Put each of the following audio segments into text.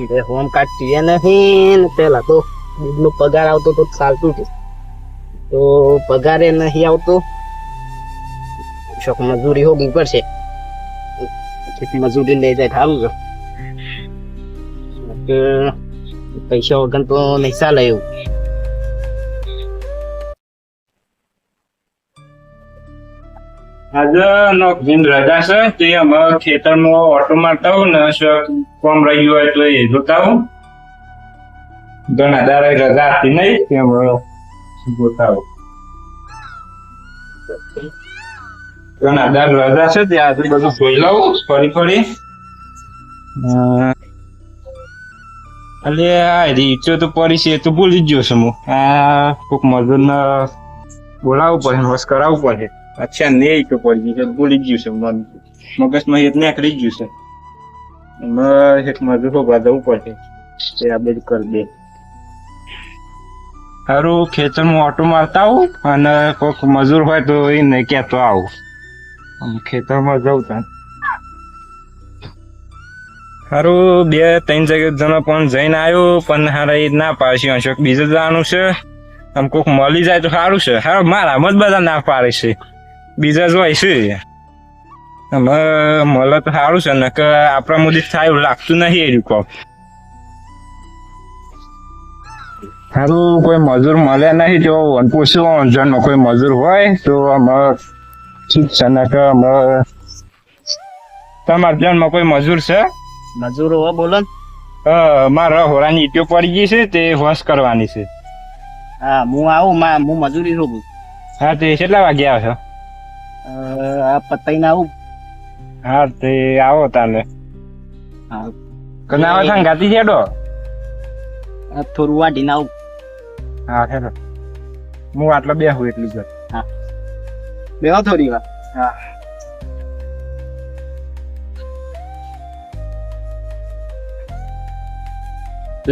એટલે home card ટીએ નહીં ને પેલા તો દૂધનો પગાર આવતો તો ચાલતું હતું તો પગારે નહીં આવતો. શોખ મજૂરી હોગી પડશે. ખેતી મજૂરી લઈ જાય સારું છે. પૈસા વગર તો નહીં ચાલે એવું. આજે નોકરીની રજા છે, તે અમે ખેતરમાં ઓટો મારતા હોઉં ને કોમ રહ્યું હોય તો એ જોતા હોઉં ઘણા દાડા રજા હતી નહીં, તે અમે જોતા હોઉં ઘણા દાડા રજા છે, તે આજે બધું જોઈ લઉં, ફરી ફરી. એટલે આ રીચો તો પડી છે તો ભૂલી ગયો છું હું. આ કોઈક મજૂરને બોલાવવું પડે બસ કરાવવું પડે. અચ્છા નહીં તો પડી ગયું છે ભૂલી જ ગયું છે મન મગજમાં એક નીકળી જ ગયું છે એમાં એક મજૂર હોવા જવું પડશે તે આ બધું કરી દે સારું ખેતરમાં ઓટો મારતા આવું અને કોઈક મજૂર હોય તો એ નહીં કહેતો આવું ખેતરમાં જવું ત્યાં સારું બે ત્રણ જગ્યા જણા પણ જઈને આવ્યો પણ હારા એ ના પાડશે અશોક બીજે જવાનું છે આમ કોઈક મળી જાય તો સારું છે હા મારા મત બધા ના પાડે છે બીજા જોઈ છે. અમે મળે તો સારું છે ને કે આપણા મુદી થાય એવું લાગતું નથી એ કોક સારું કોઈ મજૂર મળે નહીં તો પૂછ્યું જણમાં કોઈ મજૂર હોય તો અમે ઠીક છે ને કે અમે તમારા જણમાં કોઈ મજૂર છે? મજૂર હો બોલો મારા હોરાની ઈટીઓ પડી ગઈ છે તે વોશ કરવાની છે. હા હું આવું હું મજૂરી રોકું હા તે કેટલા વાગે આવશો આ પતાઈને આવું. હા તે આવો તાને હા. કને આવો થાય ગાતી આ થોડું વાટીને આવું. હા હેલો હું આટલો બે હું એટલી જ બેહો થોડી વાર. હા.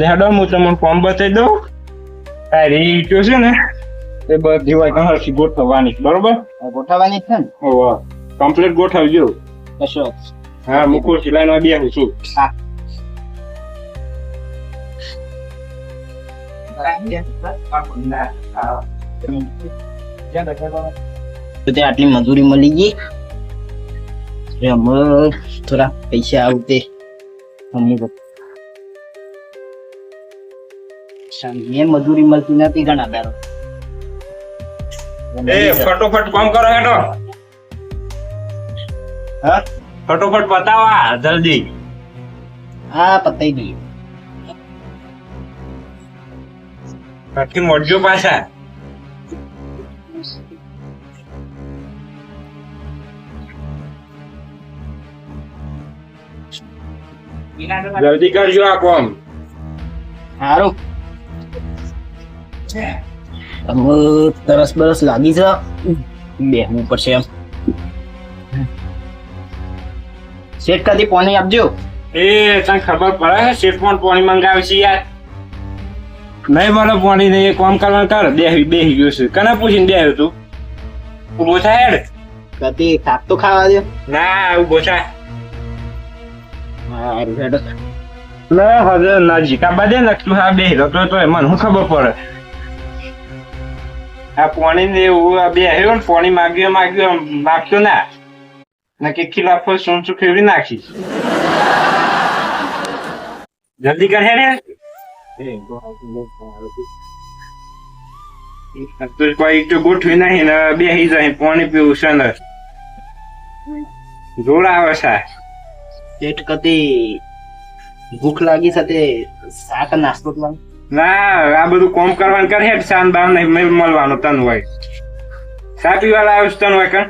લેડો હું તમને ફોર્મ બતાવી દઉં. આ રીતો છે ને એ બધી કઈ હરખી ગોઠવવાની બરોબર? ગોઠવવાની છે ને? ઓહો કમ્પ્લીટ ગોઠવજો. કશો. હા મુકુલ સિલાઈમાં બે હું છું. હા. તો તે આટલી મજૂરી મળી ગઈ. અમે થોડા પૈસા આવતે. મજૂરી મળતી નથી ઘણા દારો એ ફટોફટ કામ કરો હેડો હા? ફટોફટ બતાવા જલ્દી. હા પતાઈ દઈએ. પછી મોડજો પાછા. જલ્દી કરજો આ કોમ. સારું અમે તરસ બરસ લાગી છે બેહવું પડશે એમ. શેઠ કદી પાણી આપજો? એ તને ખબર પડે શેઠ પણ પાણી મંગાવે છે યાર. નહીં મને પાણી નહીં. કામ કરવાનું કર. બેહી બેહી ગયો છે. કને પૂછીને બેહ્યો તું? ઊભો થાય હેડ. કદી શાક તો ખાવા દે. ના ઊભો થાય. સારું હેડ. લે હવે નજીક આ બધે લખતું હા બેહી તો તો મને હું ખબર પડે? આ પોણી ને એવું બેહ્યો ને પોણી માગ્યો માગ્યો માગતો ના. ને કે ખિલાફ શું શું ખેવડી નાખીશ. જલ્દી કર રે તો કોઈ તો ગોઠવી નહીં ને બેહી જાય, પાણી પીવું છે ને જોડ આવે છે. કદી ભૂખ લાગી સાથે શાક નાસ્તો લાવો. ના આ બધું કોમ કરવાનું કરે હેડ શાન બાર નહીં મેં મળવાનો તન હોય. ચા પીવા લાવ્યો તન હોય કણ?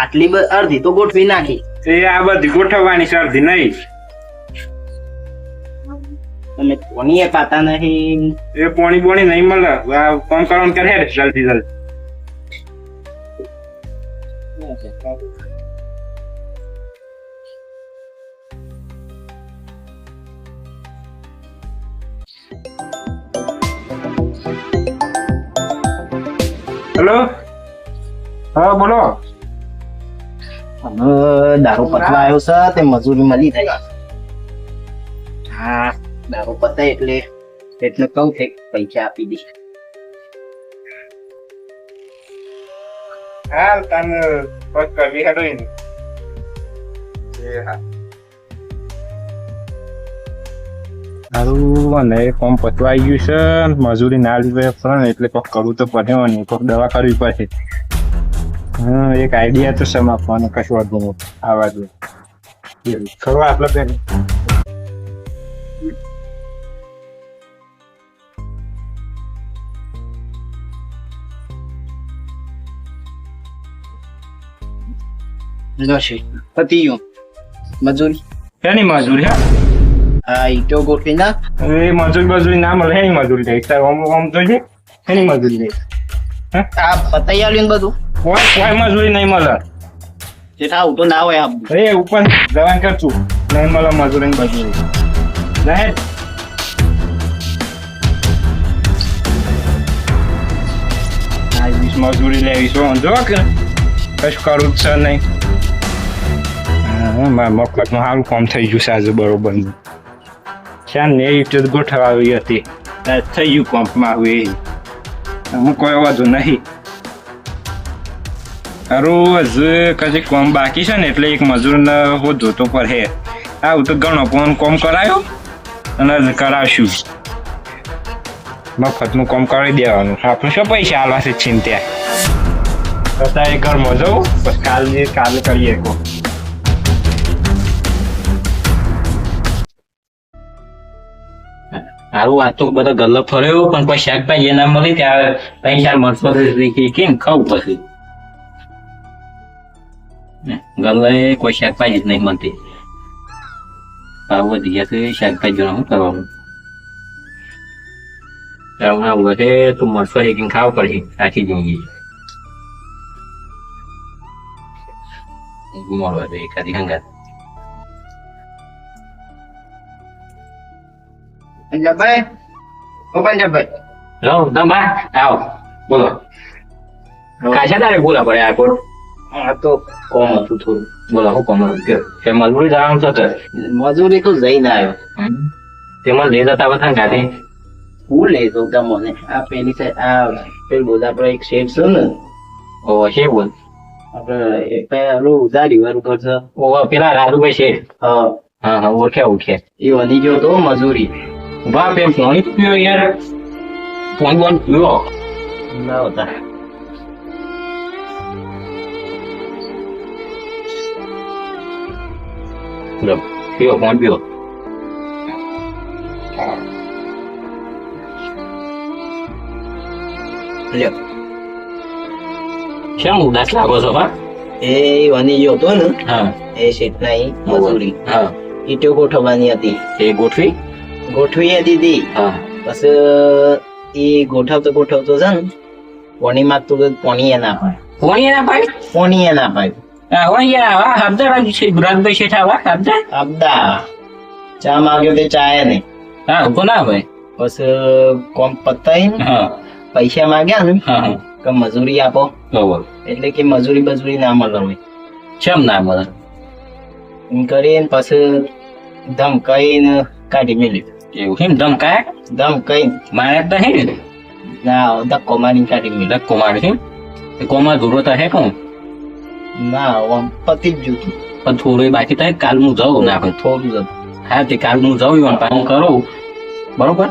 આટલી અડધી તો ગોઠવી નાખી. એ આ બધી ગોઠવવાની શરધી નહીં. તમે કોની પાતા નહીં. એ પોણી બોણી નહીં મળે. આ કોમ કરવાનું કરે હેડ જલ્દી જલ્દી. હેલો? હા બોલો. અમે દારૂ પતવા આવ્યો છે તે મજૂરી મળી જાય હા દારૂ પતાય એટલે એટલે કહું છે પૈસા આપી દે. હા તને પગ કરવી હેડો એને. એ હા. સારું અને કોમ પતવા આવી ગયું છે મજૂરી ના લીધે પણ એટલે કોક કરવું તો પડે ને કોક દવા કરવી પડે હા એક આઈડિયા તો સમાપવાનો કશું વાંધો નહીં આવા દો ખરો આપણે બેન નશી પતી ગયું મજૂરી એની મજૂરી હા આ ઈટો ગોઠવી નાખ એ મજૂરી મજૂરી ના મળે. એની મજૂરી લે તાર ઓમ ઓમ જોઈએ એની મજૂરી લે આ પતાઈ બધું? કોઈ કોઈ મજૂરી નહીં મળે. જેઠા તો ના હોય આ એ ઉપર દવા કરશું નહીં મળે મજૂરી મજૂરી આ મજૂરી લેવી શું જો કે કશું કરું જ છે નહીં. હા, મફતમાં સારું કામ થઈ ગયું છે આજે બરોબર છે ને એ રીતે ગોઠવાવી હતી. થઈ ગયું પંપમાં આવી હું કોઈ વાંધો નહીં. રોજ કદી કોમ બાકી છે ને એટલે એક મજૂરને હોધો પર હે આવું તો ઘણો પણ કોમ કરાયો અને કરાવશું મફતનું કોમ કરી દેવાનું. આપણે શું પૈસા હાલવા છે ચિંતા અત્યારે ઘરમાં જવું બસ કાલે કાલે કરીએ કો હારું વાત તો બધા ગલ્લો ફર્યો, પણ કોઈ શાકભાજી ના મળી ત્યારે પૈસા મળશો કેમ ખાવું પછી? ગલ્લે કોઈ શાકભાજી જ નહીં મળતી. વધી ગયા તો શાકભાજી શું કરવાનું? હમણાં વધે તો મરચો હેકીને ખાવું પડશે, આખી જિંદગી. ગુમાડવા દે એકાદી હંગાત. પંજાબભાઈ ઓ પંજાબભાઈ લો દંભા આવો બોલો. કાશા તારે બોલા પડે આ કોણ? આ તો કોમ હતું થોડું. બોલો હું કોમ હતું? કે મજૂરી જવાનું છે તો મજૂરી તો જઈને આવ્યો. તેમાં લઈ જતા બધા ગાડી હું લઈ દઉં તમને આ પેલી સાઈડ આ પેલું બોલ આપડે એક શેઠ છે ને? ઓ છે બોલ. એક પેલું ઉધારી વાળું ઘર છે. ઓ પેલા રાજુભાઈ છે હા. હા હા ઓળખ્યા ઓળખ્યા. એ વધી ગયો તો મજૂરી. વાહ બેન પાણી પીયો યાર પાણી બોન પીવો ના હોતા લો પીવો પાણી પીવો લ્યો શેમ ઉદાસ લાગો છો બા એ વધી ગયો તો ને હા એ શેઠ ના મજૂરી હા ઈટો ગોઠવવાની હતી એ ગોઠવી ગોઠવી દીધી હા. પછી એ ગોઠવતો ગોઠવતો છે ને પોણી માંગતું તો પોણી એ ના પાય પાણી એના પાય પોણી એ ના પાય હા યાર હા હબદાર છે. ભરતભાઈ શેઠ આવા હબદાર અબદા ચા માંગ્યો તે ચાય નહીં. હા તો ના ભાઈ પછી કોમ પતાઈ હા. પૈસા માંગ્યા ને હા હા. કે મજૂરી આપો. એટલે કે મજૂરી બજૂરી ના મળે કેમ ના મળે? એમ કરીને પછી ધમકાઈને કાઢી મેલી. એવું કેમ ધમકાય ધમકાઈ મારે તો હે ને? ના ધક્કો મારી કાઢી મેલી. ધક્કો મારે છે? એ કોમાં ધોરો તો હે કોણ? ના ઓમ પતી જ જતું પણ થોડું બાકી થાય કાલ હું જાઉં ના પણ થોડું જ હા તે કાલ હું જાઉં એવાનું પાછું કરું. બરોબર?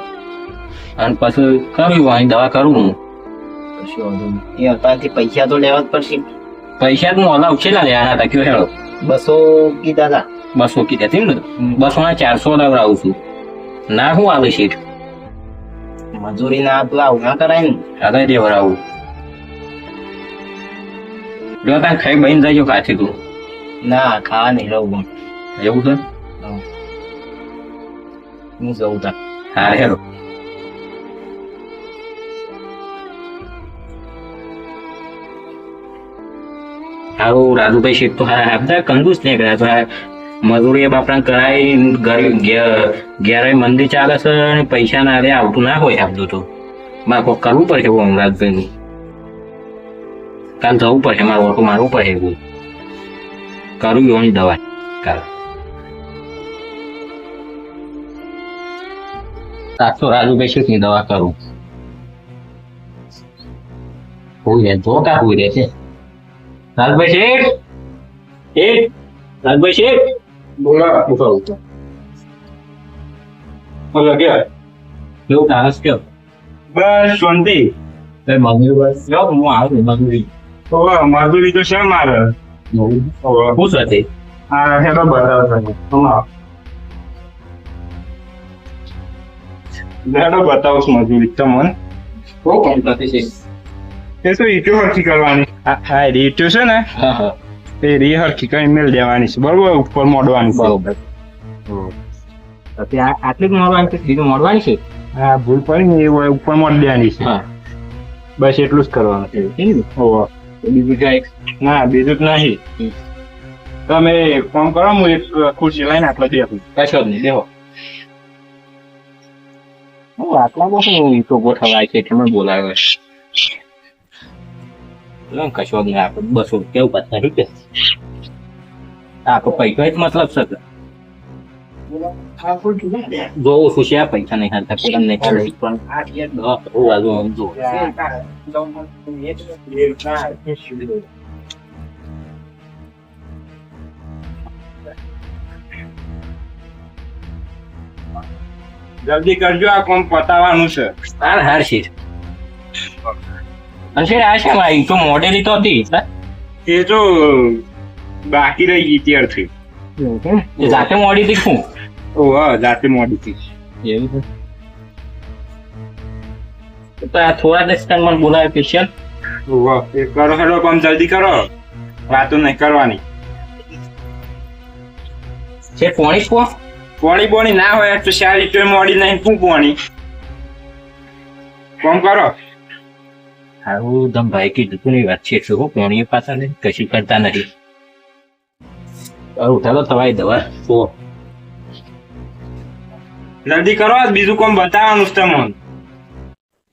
અને પછી કર્યું અહીં દવા કરું હું. કશું વાંધો નહીં. એ અત્યારથી પૈસા તો લેવા જ પડશે. પૈસા તો હું અલાવ છે લેવાના હતા કયો હેડો? બસો કીધા હતા. બસો કીધા હતી ને? બસો ના ચારસો લાવડાવું છું. ના હું આવે શેઠ? મજૂરી ના આપલા આવું ના કરાય ને. આગળ દેવડાવું જો ત્યાં ખાઈ બહીને જાય કાચી તું. ના ખાવા નહીં રહું એવું છે? હું. જઉં તા હા હેલો. હારું રાજુભાઈ શેઠ તો હા બધા કંજૂસ ને તો મજૂરી એ બાપડા કરાય ગરીબ મંદિર ચાલે છે અને પૈસા ના રે આવતું ના હોય આપતું તો મારે કોઈ કરવું પડશે એવું અમરાજભાઈ નું કાલ જવું પડશે, મારે ઓળખું મારવું પડશે એવું કરવું એની દવા. કાલ. સાતસો રાજુભાઈ શેઠની દવા કરું. હોય જો કા હોય રે છે. રાજભાઈ શેઠ શેઠ, રાજભાઈ શેઠ. બોલો ઉઠો બોલો કે કેવું તારસ કયો બસ શાંતિ. તે મમ્મી બસ. જો હું આવું મમ્મી ઓવે મજૂરી તો છે મારે. ઓવે ખુશ હતી? આ હેડો બતાવો તમે હમણાં હેડો બતાવો છું મજૂરી તમને. બહુ કમ કરતી છે? એ તો ઈટો હરખી કરવાની. હા આ ઈટો છે ને? હા હા. એ રી કઈ મેળ મેલ દેવાની છે. બરોબર ઉપર મોડવાની બરોબર. આટલી જ મોડવાની છે બીજું મોડવાની છે? હા ભૂલ પડી ને એ ઉપર મોડ દેવાની છે. બસ એટલું જ કરવાનું છે ઓહો. બીજું કઈ ના બીજું જ નહીં. તમે ફોન કરો હું એક ખુરશી લઈને આટલો દેખું કશો જ નહીં દેહો હું આટલા બહુ તો ગોઠવાય છે તમે બોલાવ્યો છે. લો, કશો નહીં આપણે બસો કેવું પાછા રૂપિયા આ તો પૈસા જ મતલબ છે જોઉં છું છે પૈસા નહીં હાલતા પેલા નહીં ચાલે પણ દવા કરું આજુ આમ જો. જલ્દી કરજો આ કોમ પતાવાનું છે. તાર હાર છે અને આ છે મારી તો મોડેલી તો હતી એ તો બાકી રહી ગઈ ત્યારથી એ જાતે મોડી હતી શું? ઓહ જાતે મોડી હતી એવું છે? તો આ થોડા દસ્તાન મને બોલાવે એ કરો હેડો કામ જલ્દી કરો. વાતો નહીં કરવાની. છે પોણી કો પોણી બોણી ના હોય તો સારી તો મોડી નહીં શું પોણી? કોમ કરો. દમ ભાઈ કીધું તું ની વાત છે શું હું પોણી પાછા ને કશું કરતા નથી? ઉઠાલો ચાલો દવા તો જલ્દી કરો બીજું કોમ બતાવવાનું છે તમને.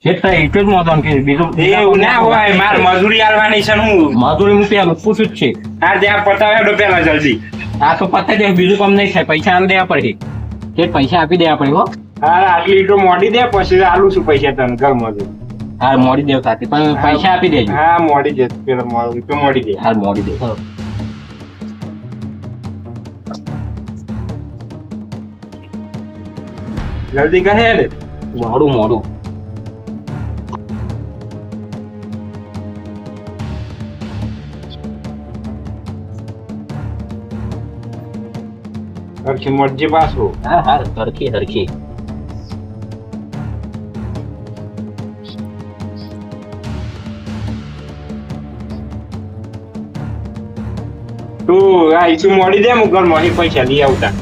છે એટલું જ મોટો કે બીજું એ એવું ના હોય માર મજૂરી આલવાની છે હું. મજૂરી હું પેલું પૂછું જ છે. આ ત્યાં પતાવે પેલા જલ્દી. આ તો પતાવી દે બીજું કામ નહીં થાય પૈસા આલ દેવા પડે કે પૈસા આપી દેવા પડે હો. હા આટલી ઈટો મોડી દે પછી આલું છું પૈસા તને ઘર મજૂર હાર મોડી દેવ સાથે. પણ પૈસા આપી દેજો. હા મોડી દે. પેલા મોડી તો મોડી દે. હાર મોડી દેવ જલ્દી કહે ને. મોડું મોડું. હરખી મોડજી પાછું. હા હા હરખી હરખી. તું આ ઈસુ મોડી દે હું ઘર મોડી પૈસા લઈ આવતા.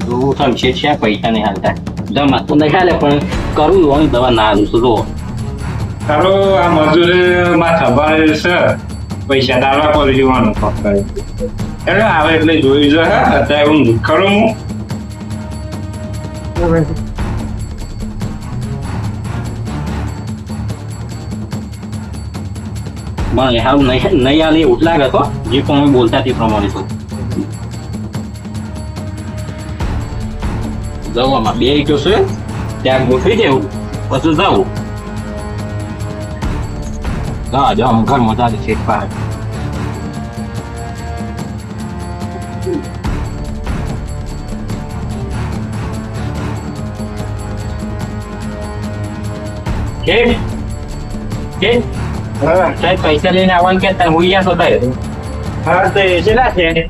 જોવું થમ છે છે પૈસા નહીં હાલતા. દવા તો નહીં હાલે પણ કરું હોય દવા ના આલું છું જો તારો આ મજૂરમાં ખબર છે પૈસા દાવા પર જીવાનું ફક્ત એટલે આવે એટલે જોઈ જો હા અત્યારે હું ખરો હું. મને હારું નહીં નહીં આલે એવું જ લાગે તો જે પણ બોલતા તે પ્રમાણે છું દવામાં બે ઈટો છે ત્યાં ગોઠવી દેવું પછી જાવું હા જો આમ ઘરમાં જાતે છે પાસે કેમ કેમ હા સાહેબ પૈસા લઈને આવવાનું કે તમે હોઈ ગયા હા તો એ કેટલા છે.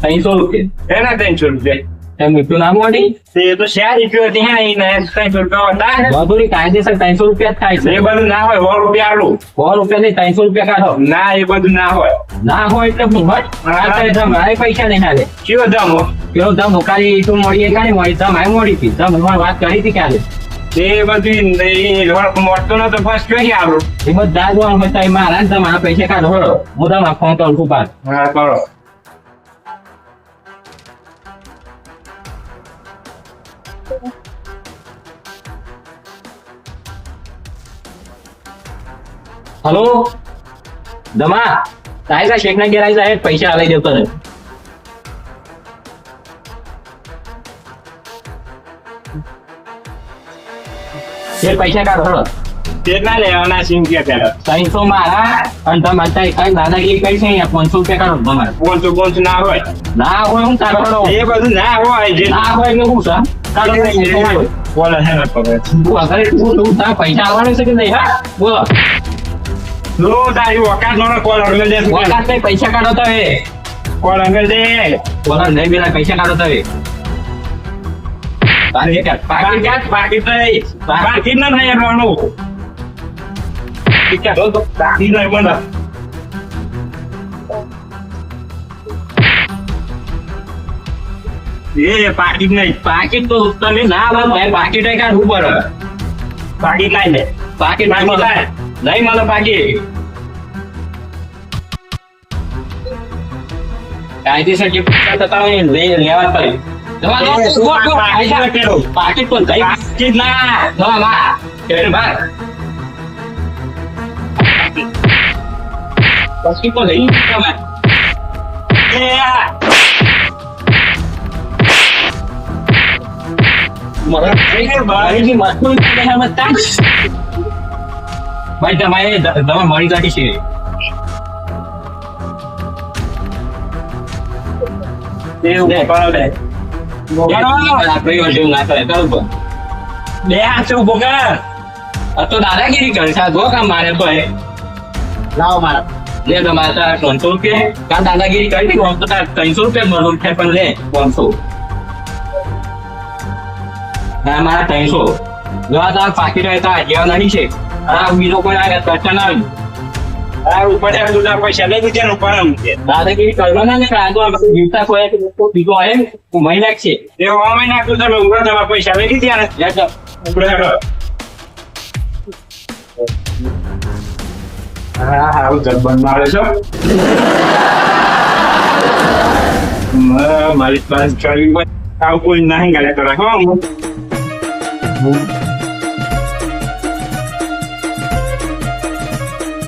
ત્રણસો રૂપિયા. એના ત્રણસો રૂપિયા. તમે ના મોડી તે તો ચાર રૂપિયા હતી હા એને ત્રણસો રૂપિયા હતા ને. કાયદેસર ત્રણસો રૂપિયા જ થાય એ છે બધું ના હોય સો રૂપિયા આલું. સો રૂપિયા નહીં ત્રણસો રૂપિયા કાઢો. ના એ બધું ના હોય. ના હોય એટલે હું. તો મારે પૈસા નહીં હાલે. કયો દમ કયો તમે કાલી તું મોડી કાઢી મળી. તમે આ મોડી હતી. વાત કરી હતી ક્યારે? બધું એ મોટો નતો ફર્સ્ટ ક્યાંથી આલું એ બધા જ હોય તમે મારા ને તમે પૈસા કાઢો હળો હું તમારે ફોન કરું છું પાછો. હા કરો. હલો? દમા તારે શેખ ના આવી જાય પૈસા લઈ જતો રહે એ પૈસા કાઢો. કેટલા લેવાના કે પેલા ત્રણસો મારા અને તમે અત્યારે કઈ દાદાગીરી કરી છે પાંચસો રૂપિયા કાઢો તમારે. પાંચસો પાંચસો ના હોય. ના હોય હું કાઢો એ બધું ના હોય જે ના હોય એટલે હું સર કાઢો. ને તું તારા પૈસા આવવાના છે કે નહીં હા? બોલો. લો તારી વકાત નો કોલ અંગલ દે. પૈસા કાઢો તમે. કોલ અંગલ દે. બોલો નહીં પેલા પૈસા કાઢો તો એ બાકી કાઢ, બાકી કાઢ. બાકી તો બાકી ના થાય એટલાનું બાકી નહીં મને એ પાકીટ નહીં. પાકીટ તો તમે ના લાવો ભાઈ પાકીટ એ કાઢવું પડે? પાકીટ નહીં. લે પાકીટ નહીં મળે. નહીં મળે પાકીટ કાયદેસર જે પૈસા થતા હોય લેવા પડે. પાકીટ પણ પાકીટ ના. કેમ લઈ તાક. ભાઈ તમારે દવા મળી જતી છે. એવું મારે તારા ત્રણસો રૂપિયા કાં દાદાગીરી કરી તારા ત્રણસો રૂપિયા મજૂર છે પણ લે ત્રણસો ના મારા ત્રણસો જો આ તાર પાકીટ હોય તો નહીં છે આ બીજો કોઈ આ ખર્ચા ના મારી પાસે આવું કોઈ નહીં ગાલે તો રાખો.